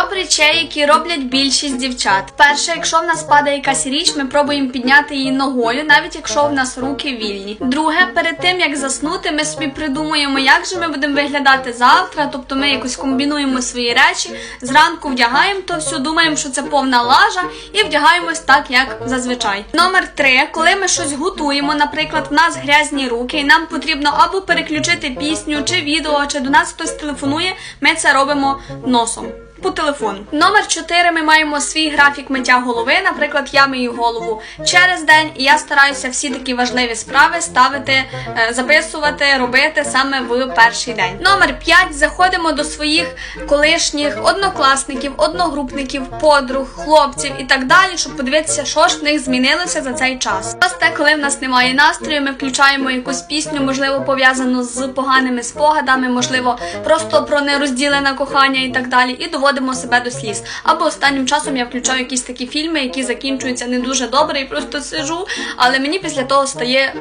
Топ речей, які роблять більшість дівчат. Перше, якщо в нас падає якась річ, ми пробуємо підняти її ногою, навіть якщо в нас руки вільні. Друге, перед тим як заснути, ми собі придумуємо, як же ми будемо виглядати завтра. Тобто ми якось комбінуємо свої речі, зранку вдягаємо то все, думаємо, що це повна лажа, і вдягаємось так, як зазвичай. Номер три, коли ми щось готуємо, наприклад, в нас грязні руки, і нам потрібно або переключити пісню, чи відео, чи до нас хтось телефонує, ми це робимо носом. По телефону. Номер 4 ми маємо свій графік миття голови. Наприклад, я мию голову через день, і я стараюся всі такі важливі справи ставити, е, записувати, робити саме в перший день. Номер 5 заходимо до своїх колишніх однокласників, одногрупників, подруг, хлопців і так далі, щоб подивитися, що ж в них змінилося за цей час. Просто коли в нас немає настрою, ми включаємо якусь пісню, можливо, пов'язану з поганими спогадами, можливо, просто про нерозділене кохання і так далі, і доводимо себе до сліз. Або останнім часом я включаю якісь такі фільми, які закінчуються не дуже добре, і просто сижу, але мені після того стає.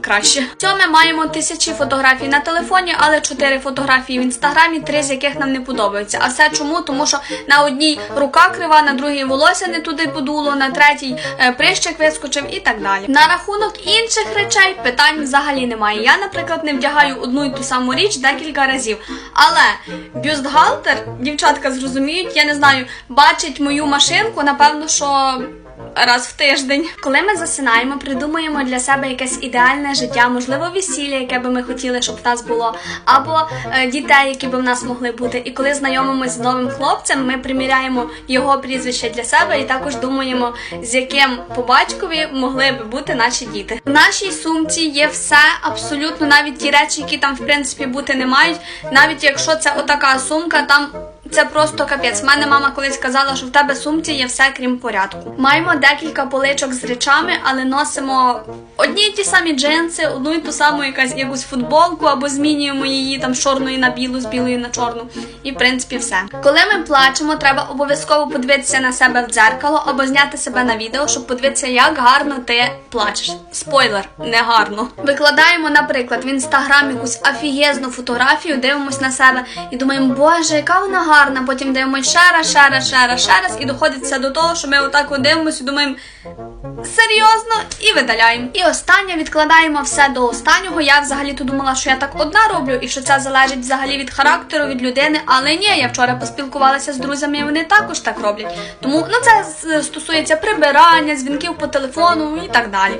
Краще Цього ми маємо тисячі фотографій на телефоні, але чотири фотографії в інстаграмі, три з яких нам не подобаються. А все чому? Тому що на одній рука крива, на другій волосся не туди подуло, на третій е, прищик вискочив і так далі. На рахунок інших речей питань взагалі немає. Я, наприклад, не вдягаю одну і ту саму річ декілька разів. Але бюстгальтер, дівчатка зрозуміють, я не знаю, бачить мою машинку, напевно, що раз в тиждень. Коли ми засинаємо, придумуємо для себе якесь ідеальне життя, можливо, весілля, яке би ми хотіли, щоб в нас було, або е, дітей, які би в нас могли бути. І коли знайомимося з новим хлопцем, ми приміряємо його прізвище для себе і також думаємо, з яким по батькові могли би бути наші діти. В нашій сумці є все, абсолютно навіть ті речі, які там в принципі бути не мають. Навіть якщо це отака сумка, там це просто капець. Мене мама колись казала, що в тебе сумці є все крім порядку. Маємо декілька поличок з речами, але носимо одні й ті самі джинси, одну й ту саму якась якусь футболку, або змінюємо її там з чорної на білу, з білої на чорну. І в принципі все. Коли ми плачемо, треба обов'язково подивитися на себе в дзеркало або зняти себе на відео, щоб подивитися, як гарно ти плачеш. Спойлер, не гарно. Викладаємо, наприклад, в інстаграм якусь афієзну фотографію, дивимось на себе і думаємо, боже, яка вона гарна. Потім дивимося ще раз, ще раз, ще раз, ще раз, і доходиться до того, що ми отак от дивимося і думаємо. Серйозно і видаляємо. І останнє відкладаємо все до останнього. Я взагалі то думала, що я так одна роблю, і що це залежить взагалі від характеру, від людини. Але ні, я вчора поспілкувалася з друзями, і вони також так роблять. Тому ну це стосується прибирання, дзвінків по телефону і так далі.